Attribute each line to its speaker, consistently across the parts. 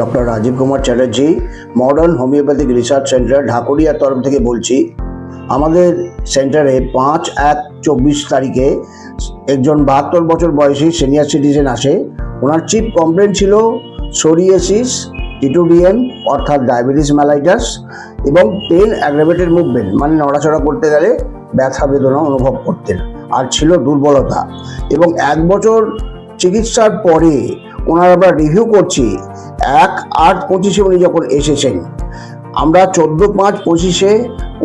Speaker 1: Doctor Rajiv Kumar Chatterjee modern homeopathic research centre ঢাকুরিয়ার তরফ থেকে বলছি, আমাদের সেন্টারে পাঁচ এক চব্বিশ তারিখে একজন বাহাত্তর বছর বয়সী সিনিয়র সিটিজেন আসে। ওনার চিফ কমপ্লেন ছিল psoriasis T two D M অর্থাৎ ডায়াবেটিস ম্যালাইটাস এবং পেন অ্যাগ্রাভেটেড মুভমেন্ট মানে নড়াচড়া করতে গেলে ব্যথা বেদনা অনুভব করতেন আর ছিল দুর্বলতা। এবং এক বছর চিকিৎসার পরে ওনার আমরা রিভিউ করছি এক আট পঁচিশে উনি যখন এসেছেন, আমরা চোদ্দ পাঁচ পঁচিশে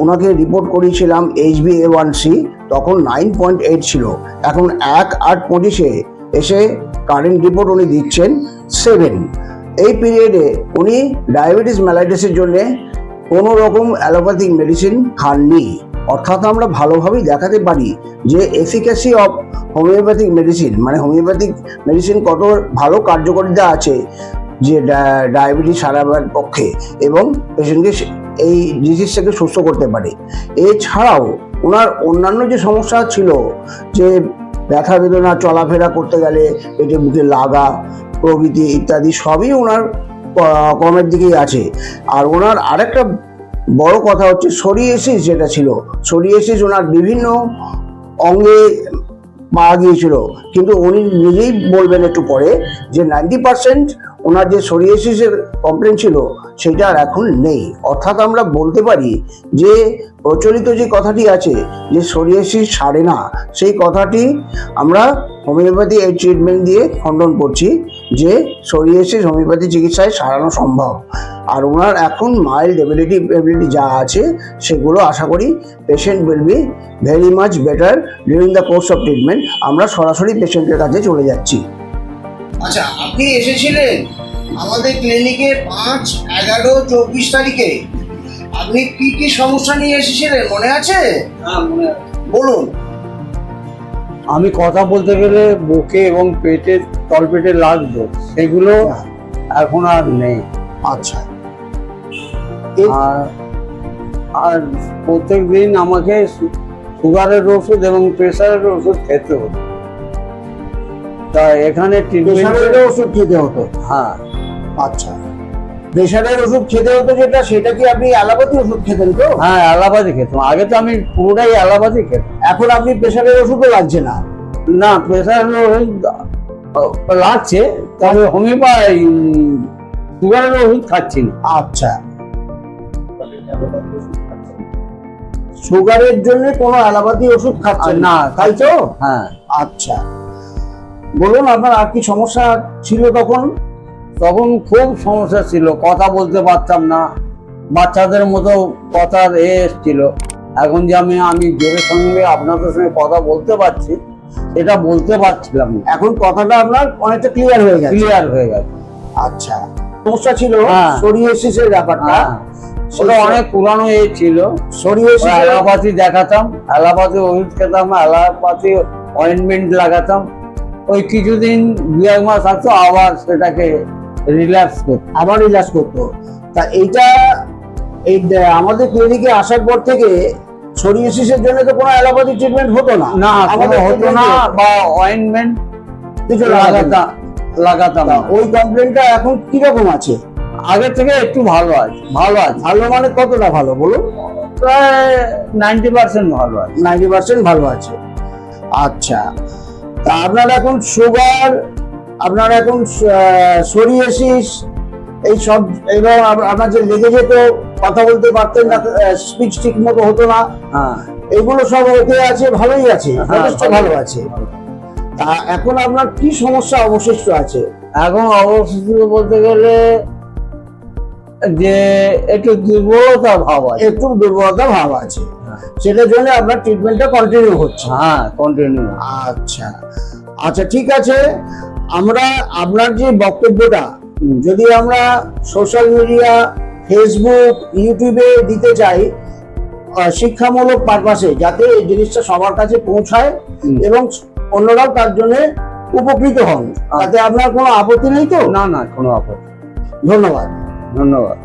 Speaker 1: ওনাকে রিপোর্ট করিয়েছিলাম H B A one C তখন নাইন পয়েন্ট এইট ছিল। এখন এক আট পঁচিশে এসে কারেন্ট রিপোর্ট উনি দিচ্ছেন সেভেন এই পিরিয়ডে উনি ডায়াবেটিস ম্যালাইটিসের জন্যে কোনো রকম অ্যালোপ্যাথিক মেডিসিন খাননি। অর্থাৎ আমরা ভালোভাবেই দেখাতে পারি যে এফিকাসি অফ হোমিওপ্যাথিক মেডিসিন মানে হোমিওপ্যাথিক মেডিসিন কত ভালো কার্যকারিতা আছে যে ডায়াবেটিস সারাবার পক্ষে এবং পেশেন্টকে এই ডিজিজ থেকে সুস্থ করতে পারে। এছাড়াও ওনার অন্যান্য যে সমস্যা ছিল যে ব্যথা বেদনা, চলাফেরা করতে গেলে পেটে বুকে লাগা, প্রভৃতি ইত্যাদি সবই ওনার কমের দিকেই আছে। আর ওনার আরেকটা বড় কথা হচ্ছে সোরিয়েসিস যেটা ছিল। সোরিয়েসিস ওনার বিভিন্ন অঙ্গে পাওয়া গিয়েছিল। কিন্তু উনি নিজেই বলবেন একটু পরে যে নাইনটি পার্সেন্ট ওনার যে সোরিয়েসিসের কমপ্লেন ছিল, সেটা আর এখন নেই। অর্থাৎ আমরা বলতে পারি যে, প্রচলিত যে কথাটি আছে যে সোরিয়েসিস সারে না, সেই কথাটি আমরা হোমিওপ্যাথি এই ট্রিটমেন্ট দিয়ে খণ্ডন করছি যে সোরিয়েসিস হোমিওপ্যাথি চিকিৎসায় সারানো সম্ভব। আর ওনার এখন মাইল্ড এবিলিটি এবিলিটি যা আছে, সেগুলো আশা করি patient will be very much better during the course of treatment আমরা সরাসরি পেশেন্টের কাছে চলে যাচ্ছি।
Speaker 2: আচ্ছা আপনি এসেছিলেন? আমাদের ক্লিনিকে পাঁচ এগারো চব্বিশ তারিখে। আপনি কি কি সমস্যা নিয়ে এসেছিলেন মনে আছে?
Speaker 3: হ্যাঁ মনে আছে।
Speaker 2: বলুন।
Speaker 3: আমি কথা বলতে গেলে বুকে এবং পেটে তলপেটে লাগতো। সেগুলো এখন আর নেই।
Speaker 1: আচ্ছা।
Speaker 3: আর আর প্রত্যেক দিন আমাকে সুগারের ওষুধ এবং প্রেশারের ওষুধ খেতে হতো। তা এখানে
Speaker 1: ওষুধ খেতে হতো?
Speaker 3: হ্যাঁ।
Speaker 1: আচ্ছা। প্রেশারের ওষুধ খেতে হতো যেটা সেটা কি আপনি অ্যালোপ্যাথি ওষুধ খেতেন তো?
Speaker 3: হ্যাঁ অ্যালাবাদি খেতাম। আগে তো আমি পুরোটাই অ্যালাবাদি খেতাম।
Speaker 1: এখন আপনি প্রেশারের ওষুধও লাগছে না?
Speaker 3: না প্রেশারের ওষুধ লাগছে তবে হোমিওপা সুগারের ওষুধ খাচ্ছি না।
Speaker 1: আচ্ছা। সুগারের জন্য কোনো অ্যালোপ্যাথি ওষুধ খাচ্ছেন
Speaker 3: না,
Speaker 1: তাই তো?
Speaker 3: হ্যাঁ।
Speaker 1: আচ্ছা। বলুন আপনার আর কি সমস্যা ছিল তখন?
Speaker 3: তখন খুব সমস্যা ছিল কথা বলতে পারতাম না। বাচ্চাদের মতো কথার এ এসছিল। এখন যে আমি আমি জোরের সঙ্গে আপনাদের সঙ্গে কথা বলতে পারছি এটা বলতে পারছিলাম না।
Speaker 1: এখন কথাটা আপনার অনেকটা ক্লিয়ার হয়ে গেছে।
Speaker 3: ক্লিয়ার হয়ে গেছে।
Speaker 1: আচ্ছা সমস্যা ছিল
Speaker 3: হ্যাঁ।
Speaker 1: সোরিয়েসিসের ব্যাপারটা?
Speaker 3: হ্যাঁ। ওটা অনেক পুরানো এ ছিল।
Speaker 1: সোরিয়েসিস
Speaker 3: অ্যালোপ্যাথি দেখাতাম। অ্যালোপ্যাথি ওষুধ খেতাম অ্যালোপ্যাথি অয়েন্টমেন্ট লাগাতাম। ওই কিছুদিন দু এক মাস থাকতো আবার সেটাকে রিল্যাক্স করতো
Speaker 1: আবার রিল্যাক্স করতো। তা এইটা এই আমাদের ক্লিনিকে আসার পর থেকে সোরিয়েসিসের জন্য তো কোনো অ্যালোপ্যাথি ট্রিটমেন্ট হতো না।
Speaker 3: না
Speaker 1: আমাদের
Speaker 3: হতো না বা অয়েন্টমেন্ট
Speaker 1: কিছু লাগাতাম
Speaker 3: লাগাতাম।
Speaker 1: ওই কমপ্লেনটা এখন কীরকম আছে?
Speaker 3: আগের থেকে একটু ভালো আছে ভালো আছে।
Speaker 1: ভালো মানে কতটা ভালো বলুন?
Speaker 3: প্রায় নাইনটি পার্সেন্ট ভালো আছে।
Speaker 1: নাইনটি পার্সেন্ট ভালো আছে। আচ্ছা তা আপনার এখন সুগার আপনার এখন সোরিয়েসিস এই সব এবং আপনার যে লেগে যেত কথা বলতে পারতেন না স্পিচ ঠিক মতো হতো না।
Speaker 3: হ্যাঁ।
Speaker 1: এগুলো সব ওকে আছে ভালোই আছে
Speaker 3: হ্যাঁ,
Speaker 1: যথেষ্ট
Speaker 3: ভালো।
Speaker 1: ভালো আছে তা এখন আপনার কি সমস্যা অবশিষ্ট আছে?
Speaker 3: এখন অবশিষ্ট বলতে গেলে যে একটু দুর্বলতা ভাব আছে।
Speaker 1: একটু দুর্বলতা ভাব আছে। সেটার জন্য আপনার ট্রিটমেন্টটা কন্টিনিউ হচ্ছে।
Speaker 3: হ্যাঁ কন্টিনিউ
Speaker 1: আচ্ছা। আচ্ছা ঠিক আছে। আমরা আপনার যে বক্তব্যটা যদি আমরা সোশ্যাল মিডিয়া ফেসবুক ইউটিউবে দিতে চাই শিক্ষামূলক পারপাসে যাতে এই জিনিসটা সবার কাছে পৌঁছায় এবং অন্যরাও তার জন্য উপকৃত হন। তাতে আপনার কোনো আপত্তি নেই তো?
Speaker 3: না না কোনো আপত্তি
Speaker 1: ধন্যবাদ।
Speaker 3: ধন্যবাদ।